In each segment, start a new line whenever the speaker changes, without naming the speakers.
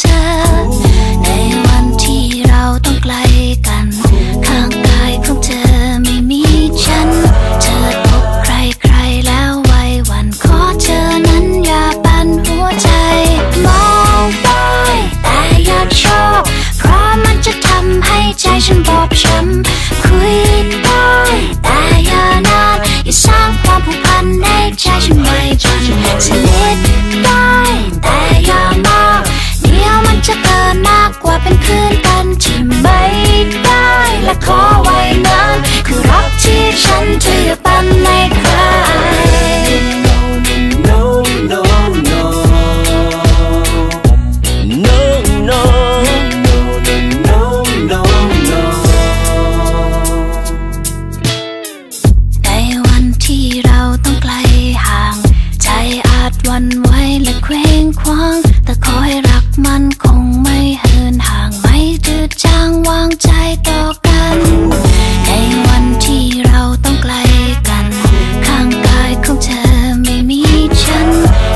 เธอ ในวันที่เราต้องไกล วันไหวและเคว้งคว้าง แต่ขอให้รักมันคงไม่เหินห่างไม่จืดจางวางใจต่อกัน ในวันที่เราต้องไกลกัน ข้างกายของเธอไม่มีฉัน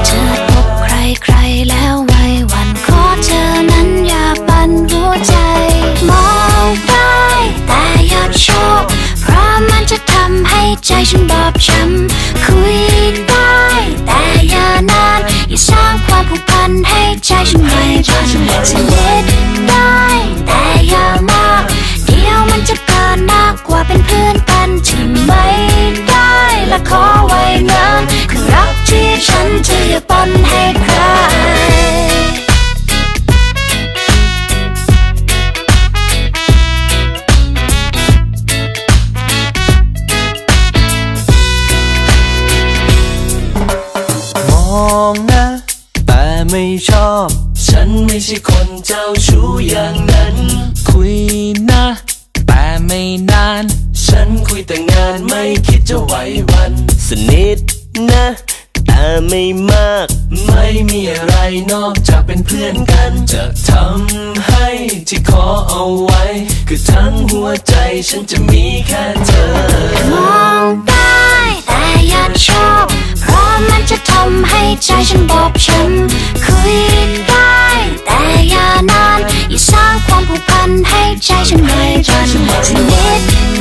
เธอพบใครใครแล้วไว้วันขอเธอนั้นอย่าปั่นหัวใจ มองได้แต่อย่าชอบเพราะมันจะทำให้ใจฉันบอบช้ำ ฉันจะอย่าปันให้ใคร
มองนะแต่ไม่ชอบ
ฉันไม่ใช่คนเจ้าชู้อย่างนั้น
คุยนะ แต่ไม่นาน
ฉันคุยแต่งานไม่คิดจะไหว้วัน
สนิทนะแต่ ไม่มาก
ไม่มีอะไรนอกจากเป็นเพื่อนกัน จะทำให้ที่ขอเอาไว้ คือทั้งหัวใจฉันจะมีแค่เธอ
มองได้แต่อย่าชอบ เพราะมันจะทำให้ใจฉันบอบช้ำคุยได้แต่อย่านาน อย่าสร้างความผูกพันให้ใจฉันไม่จนสนิท